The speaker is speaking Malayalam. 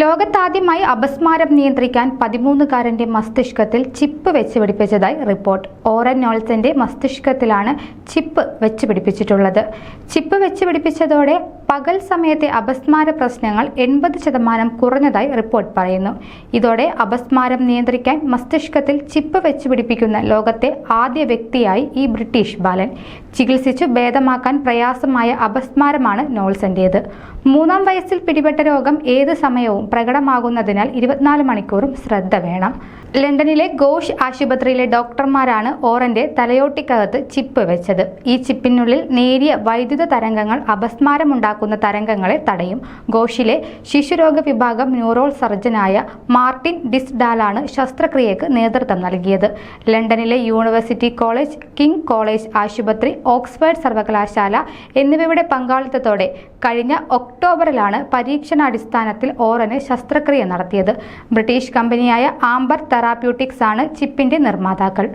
ലോകത്താദ്യമായി അപസ്മാരം നിയന്ത്രിക്കാൻ പതിമൂന്നുകാരന്റെ മസ്തിഷ്കത്തിൽ ചിപ്പ് വെച്ച് പിടിപ്പിച്ചതായി റിപ്പോർട്ട്. ഓറൻ നോൾസന്റെ മസ്തിഷ്കത്തിലാണ് ചിപ്പ് വെച്ച് പിടിപ്പിച്ചിട്ടുള്ളത് ചിപ്പ് വെച്ച് പിടിപ്പിച്ചതോടെ പകൽ സമയത്തെ അപസ്മാര പ്രശ്നങ്ങൾ എൺപത് ശതമാനം കുറഞ്ഞതായി റിപ്പോർട്ട് പറയുന്നു. ഇതോടെ അപസ്മാരം നിയന്ത്രിക്കാൻ മസ്തിഷ്കത്തിൽ ചിപ്പ് വെച്ച് പിടിപ്പിക്കുന്ന ലോകത്തെ ആദ്യ വ്യക്തിയായി ഈ ബ്രിട്ടീഷ് ബാലൻ. ചികിത്സിച്ചു ഭേദമാക്കാൻ പ്രയാസമായ അപസ്മാരമാണ് നോൾസന്റേത്. മൂന്നാം വയസ്സിൽ പിടിപെട്ട രോഗം ഏത് സമയവും പ്രകടമാകുന്നതിനാൽ ഇരുപത്തിനാല് മണിക്കൂറും ശ്രദ്ധ വേണം. ലണ്ടനിലെ ഗോഷ് ആശുപത്രിയിലെ ഡോക്ടർമാരാണ് ഓറന്റെ തലയോട്ടിക്കകത്ത് ചിപ്പ് വെച്ചത്. ഈ ചിപ്പിനുള്ളിൽ നേരിയ വൈദ്യുത തരംഗങ്ങൾ അപസ്മാരമുണ്ടാക്കുന്ന തരംഗങ്ങളെ തടയും. ഗോഷിലെ ശിശുരോഗ വിഭാഗം ന്യൂറോൾ സർജനായ മാർട്ടിൻ ഡിസ്ഡാലാണ് ശസ്ത്രക്രിയക്ക് നേതൃത്വം നൽകിയത്. ലണ്ടനിലെ യൂണിവേഴ്സിറ്റി കോളേജ് കിങ് കോളേജ് ആശുപത്രി ഓക്സ്ഫോർഡ് സർവകലാശാല എന്നിവയുടെ പങ്കാളിത്തത്തോടെ കഴിഞ്ഞ ഒക്ടോബറിലാണ് പരീക്ഷണാടിസ്ഥാനത്തിൽ ഓറന് ശസ്ത്രക്രിയ നടത്തിയത്. ബ്രിട്ടീഷ് കമ്പനിയായ ആംബർ തെറാപ്യൂട്ടിക്സ് ആണ് ചിപ്പിന്റെ നിർമ്മാതാക്കൾ.